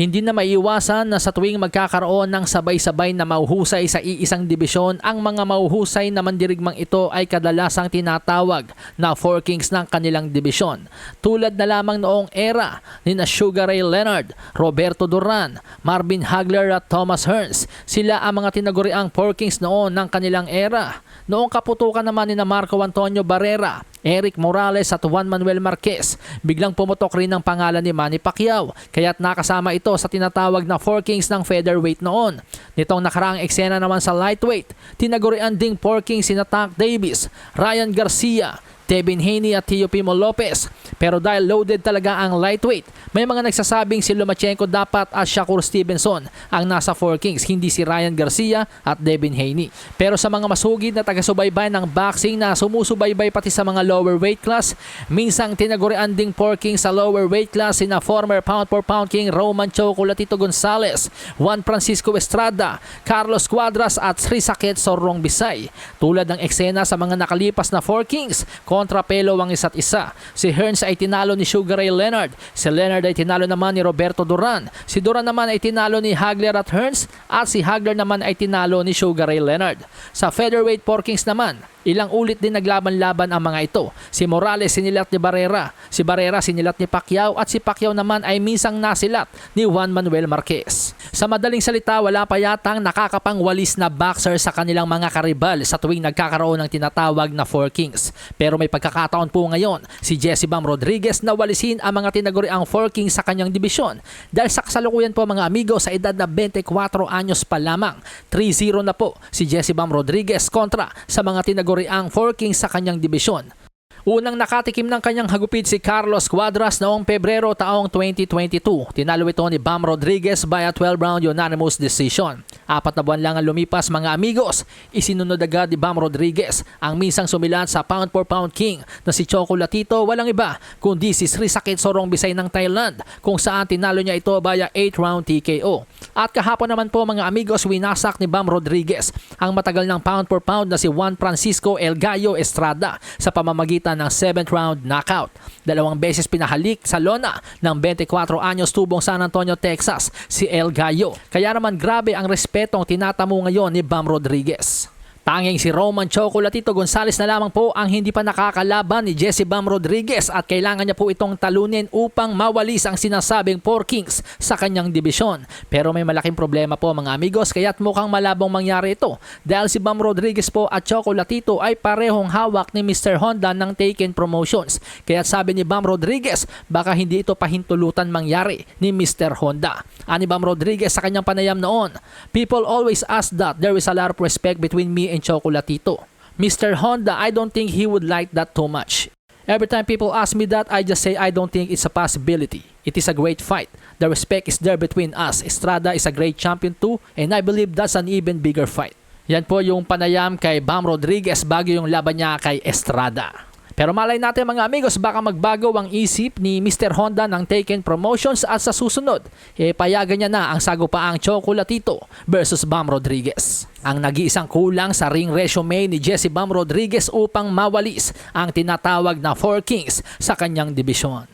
Hindi na maiiwasan na sa tuwing magkakaroon ng sabay-sabay na mauhusay sa iisang dibisyon, ang mga mauhusay na mandirigmang ito ay kadalasang tinatawag na Four Kings ng kanilang dibisyon. Tulad na lamang noong era ni na Sugar Ray Leonard, Roberto Duran, Marvin Hagler at Thomas Hearns. Sila ang mga tinaguriang Four Kings noon ng kanilang era. Noong kaputukan naman ni na Marco Antonio Barrera, Eric Morales at Juan Manuel Marquez. Biglang pumutok rin ang pangalan ni Manny Pacquiao kaya't nakasama ito sa tinatawag na Four Kings ng featherweight noon. Nitong nakaraang eksena naman sa lightweight, tinagurian ding Four Kings sina Tank Davis, Ryan Garcia, Devin Haney at Teofimo Lopez. Pero dahil loaded talaga ang lightweight, may mga nagsasabing si Lomachenko dapat at Shakur Stevenson ang nasa 4 Kings, hindi si Ryan Garcia at Devin Haney. Pero sa mga masugid na taga-subaybay ng boxing na sumusubaybay pati sa mga lower weight class, minsang tinagurian ding 4 Kings sa lower weight class sina former pound for pound king Roman Chocolatito Gonzalez, Juan Francisco Estrada, Carlos Cuadras at Sri Sakit Sorrong Bisay. Tulad ng eksena sa mga nakalipas na 4 Kings, kontrapelo ang isa't isa. Si Hearns ay tinalo ni Sugar Ray Leonard. Si Leonard ay tinalo naman ni Roberto Duran. Si Duran naman ay tinalo ni Hagler at Hearns at si Hagler naman ay tinalo ni Sugar Ray Leonard. Sa featherweight 4 Kings naman, Ilang ulit din naglaban-laban ang mga ito. Si Morales sinilat ni Barrera, si Barrera sinilat ni Pacquiao at si Pacquiao naman ay minsang nasilat ni Juan Manuel Marquez. Sa madaling salita, wala pa yatang nakakapangwalis na boxer sa kanilang mga karibal sa tuwing nagkakaroon ng tinatawag na Four Kings. Pero may pagkakataon po ngayon, si Jesse Bam Rodriguez na walisin ang mga tinaguriang Four Kings sa kanyang dibisyon. Dahil sa kasalukuyan po mga amigo sa edad na 24 anyos pa lamang, 3-0 na po si Jesse Bam Rodriguez kontra sa mga tinaguriang Four Kings sa kanyang dibisyon. Unang nakatikim ng kanyang hagupit si Carlos Cuadras noong Pebrero taong 2022. Tinalo ito ni Bam Rodriguez by a 12-round unanimous decision. Apat na buwan lang ang lumipas mga amigos. Isinunod agad ni Bam Rodriguez ang minsang sumilat sa pound for pound king na si Chocolatito walang iba kundi si Sri Sakit Sorong Bisay ng Thailand kung saan tinalo niya ito via 8-round TKO. At kahapon naman po mga amigos winasak ni Bam Rodriguez ang matagal ng pound for pound na si Juan Francisco El Gallo Estrada sa pamamagitan ng 7th round knockout. Dalawang beses pinahalik sa lona ng 24 anyos tubong San Antonio, Texas si El Gallo. Kaya naman grabe ang respetong tinatamo ngayon ni Bam Rodriguez. Tanging si Roman Chocolatito Gonzales na lamang po ang hindi pa nakakalaban ni Jesse Bam Rodriguez at kailangan niya po itong talunin upang mawalis ang sinasabing 4 Kings sa kanyang dibisyon. Pero may malaking problema po mga amigos kaya't mukhang malabong mangyari ito dahil si Bam Rodriguez po at Chocolatito ay parehong hawak ni Mr. Honda ng Taken Promotions. Kaya't sabi ni Bam Rodriguez baka hindi ito pahintulutan mangyari ni Mr. Honda. Ani Bam Rodriguez sa kanyang panayam noon, People always ask that there is a lot of respect between me and Chocolatito. Mr. Honda, I don't think he would like that too much. Every time people ask me that, I just say I don't think it's a possibility. It is a great fight. The respect is there between us. Estrada is a great champion too, and I believe that's an even bigger fight. Yan po yung panayam kay Bam Rodriguez bago yung laban niya kay Estrada. Pero malay natin mga amigos, baka magbago ang isip ni Mr. Honda ng Taken Promotions at sa susunod, eh payagan niya na ang sagupaang Chocolatito versus Bam Rodriguez. Ang nag-iisang kulang sa ring resume ni Jesse Bam Rodriguez upang mawalis ang tinatawag na Four Kings sa kanyang dibisyon.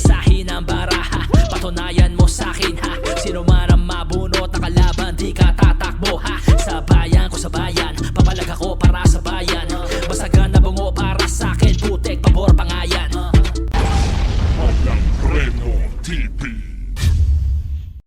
Sa hinang baraha, patunayan mo sa akin ha, sino man